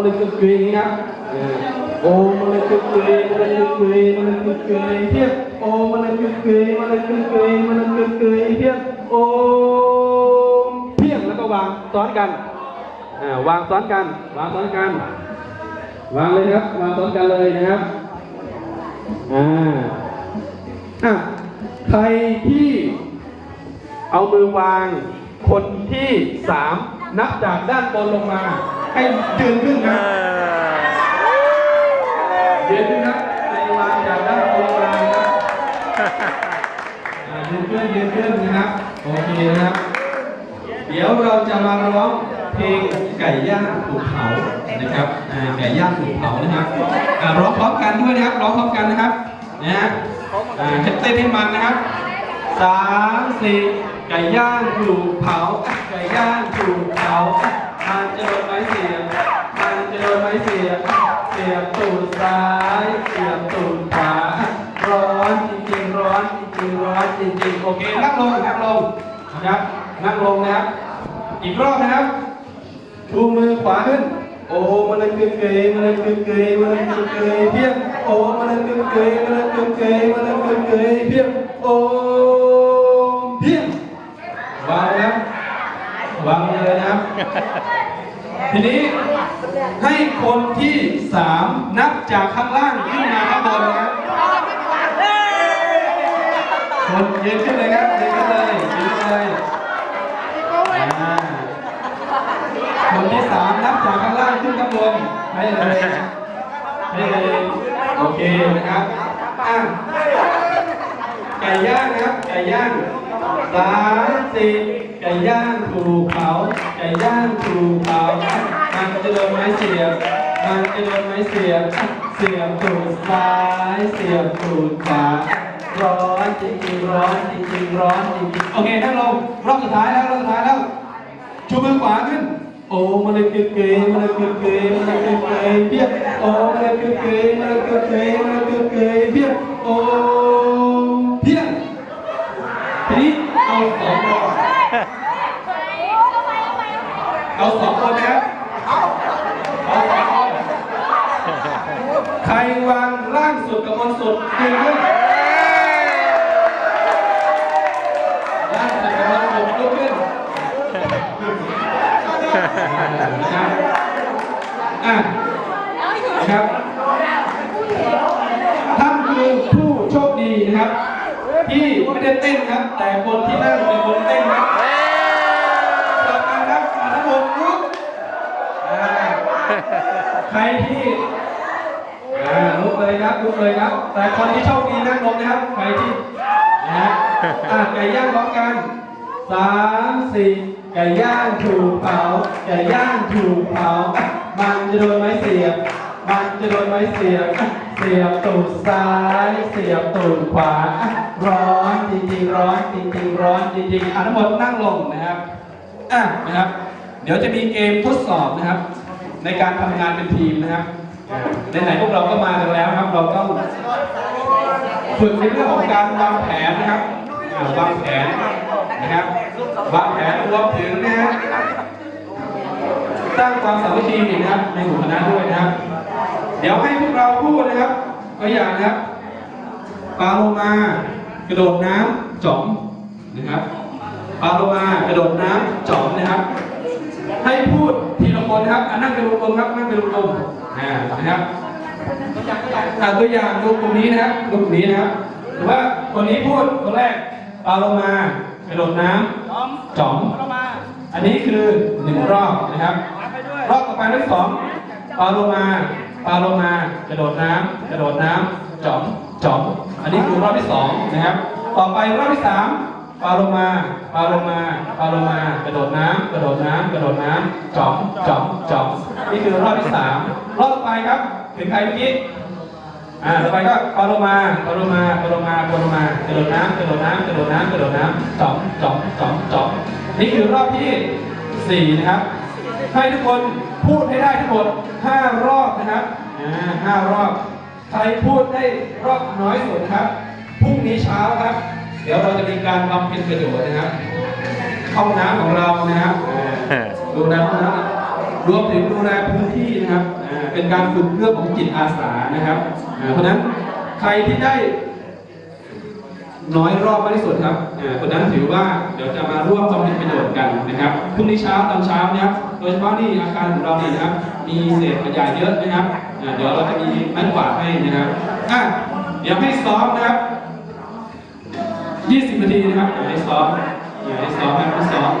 มันเลยกึกกยอย่างนี้ครับเออโอมันเลยกึกกยมันเลยกึกกยมันเลยกึกกยเพียบโอ้มันเลยกึกกยมันเลยกึกกยมันเลยกึกกยเพียบโอมเพียงแล้วก็วางซ้อนกันอ่าวางซ้อนกัน วางซ้อนกัน วางเลยครับ วางซ้อนกันเลยนะครับอ่าใครที่เอามือวางคนที่สามนับจากด้านบนลงมา ให้ยืนขึ้นครับยืนขึ้นครับในวางจากด้านบนลงมานะครับอ่ายืนขึ้นยืนขึ้นนะครับโอเคนะครับ เดี๋ยวเราจะมาร้องเพลงไก่ย่างถูกเผานะครับไก่ย่างถูกเผานะครับร้องพร้อมกันด้วยนะครับร้องพร้อมกันนะครับนะฮะเต้นให้มันนะครับสามสี่ไก่ย่างถูกเผาไก่ย่างถูกเผา มันจะโดนไม้เสียบมันจะโดนไม้เสียบเสียบตูดซ้ายเสียบตูดขวา ร้อนจริงๆร้อนจริงๆร้อนจริงๆโอเคนั่งลงนั่งลงนะครับ นั่งลงนะครับ อีกรอบนะครับชูมือขวาขึ้น โอ้มันเลยเกยมันเลยเกยมันเลยเกยเพียงโอ้มันเลยเกยมันเลยเกยมันเลยเกยเพียงโอ้เพียงวางนะครับวางเลยนะครับ ทีนี้ให้คนที่สามนับจากข้างล่างขึ้นมาข้างบนนะครับคนยืนขึ้นเลยครับยืนขึ้นเลยยืนขึ้นเลยคนที่สามนับจากข้างล่างขึ้นข้างบนให้เลยให้เลยโอเคนะครับอะไก่ย่างนะครับไก่ย่างสามสี่ไก่ย่างถูกเผา ไก่ย่างถูกเผามันจะโดนไม้เสียบ มันจะโดนไม้เสียบ เสียบตูดซ้าย เสียบตูดขวาร้อนจริงๆร้อนจริงๆร้อนจริงๆโอเคนั่งลงรอบสุดท้ายแล้วรอบสุดท้ายแล้วชูมือขวาขึ้น โอ้มันเลยเกยเกยมันเลยเกยเกยมันเลยเกยเกยเพียบโอ้มันเลยเกยเกยมันเลยเกยเกยมันเลยเกยเกยเพียบโอ้เพียบทีนี้เอาสองคนเอาสองคนนะครับเอาสองคนใค รวางล่างสุดกับบนสุดยืนขึ้นล่างสุดกับบนสุดลุกขึ้นนะครับอะนะครับท่านคือผู้โชคดีนะครับ ที่ไม่ได้เต้นครับ แต่คนที่นั่งเป็นคนเต้นครับต่อมาครับอะทั้งหมดลุกใครที่ เลยครับลุกเลยครับ แต่คนที่โชคดีนั่งลงนะครับใครที่นะอะไก่ย่างพร้อมกันสามสี่ไก่ย่างถูกเผาไก่ย่างถูกเผามันจะโดนไม้เสียบ มันจะโดนไม้เสียบ เสียบตูดซ้าย เสียบตูดขวา ร้อนจริงๆร้อนจริงๆร้อนจริงๆอะทั้งหมดนั่งลงนะครับอะนะครับ เดี๋ยวจะมีเกมทดสอบนะครับ ในการทำงานเป็นทีมนะครับ ไหนๆพวกเราก็มากันแล้วครับ เราต้องฝึกในเรื่องของการวางแผนนะครับอ่าวางแผนนะครับวางแผนรวมถึงนะฮะสร้างความสามัคคีนะครับในหมู่คณะด้วยนะครับ เดี๋ยวให้พวกเราพูดนะครับตัวอย่างนะครับปลาโลมากระโดดน้ำจ่อมนะครับปลาโลมากระโดดน้ำจ่อมนะครับ ให้พูดทีละคนนะครับนั่งเป็นวงกลมครับนั่งเป็นวงกลม อ่านะครับอ่าตัวอย่างดูกลุ่มนี้นะครับดูกลุ่มนี้นะครับหรือว่าคนนี้พูดคนแรกปลาโลมากระโดดน้ำจ๋อม อันนี้คือหนึ่งรอบนะครับ รอบต่อไปรอบที่สองปลาโลมาปลาโลมากระโดดน้ำกระโดดน้ำจ๋อมจ๋อม อันนี้คือรอบที่สองนะครับ ต่อไปรอบที่สามปลาโลมาปลาโลมาปลาโลมา กระโดดน้ำกระโดดน้ำกระโดดน้ำจ๋อมจ๋อมจ๋อมนี่คือรอบที่สามรอบต่อไปครับ ถึงใครเมื่อกี้อ่าต่อไปก็ปลาโลมาปลาโลมาปลาโลมาปลาโลมากระโดดน้ำกระโดดน้ำกระโดดน้ำกระโดดน้ำจ๋อมจ๋อมจ๋อมจ๋อมนี่คือรอบที่สี่นะครับ ให้ทุกคนพูดให้ได้ทั้งหมดห้ารอบนะครับอ่าห้ารอบ ใครพูดได้รอบน้อยสุดครับ พรุ่งนี้เช้าครับ เดี๋ยวเราจะมีการบำเพ็ญประโยชน์นะครับ ห้องน้ำของเรานะครับอ่าดูนะห้องน้ำดู รวมถึงดูแลพื้นที่นะครับเป็นการฝึกเรื่องของจิตอาสานะครับ เพราะนั้นใครที่ได้น้อยรอบมากที่สุดครับอ่าคนนั้นถือว่าเดี๋ยวจะมาร่วมบำเพ็ญประโยชน์กันนะครับพรุ่งนี้เช้าตอนเช้านะครับโดยเฉพาะนี่อาคารของเรานี่นะครับ มีเศษขยะเยอะนะครับเดี๋ยวเราจะมีไม้กวาดให้นะครับอะเดี๋ยวให้ซ้อมนะครับ 20 นาทีนะครับเดี๋ยวให้ซ้อมเดี๋ยวให้ซ้อมนะครับให้ซ้อม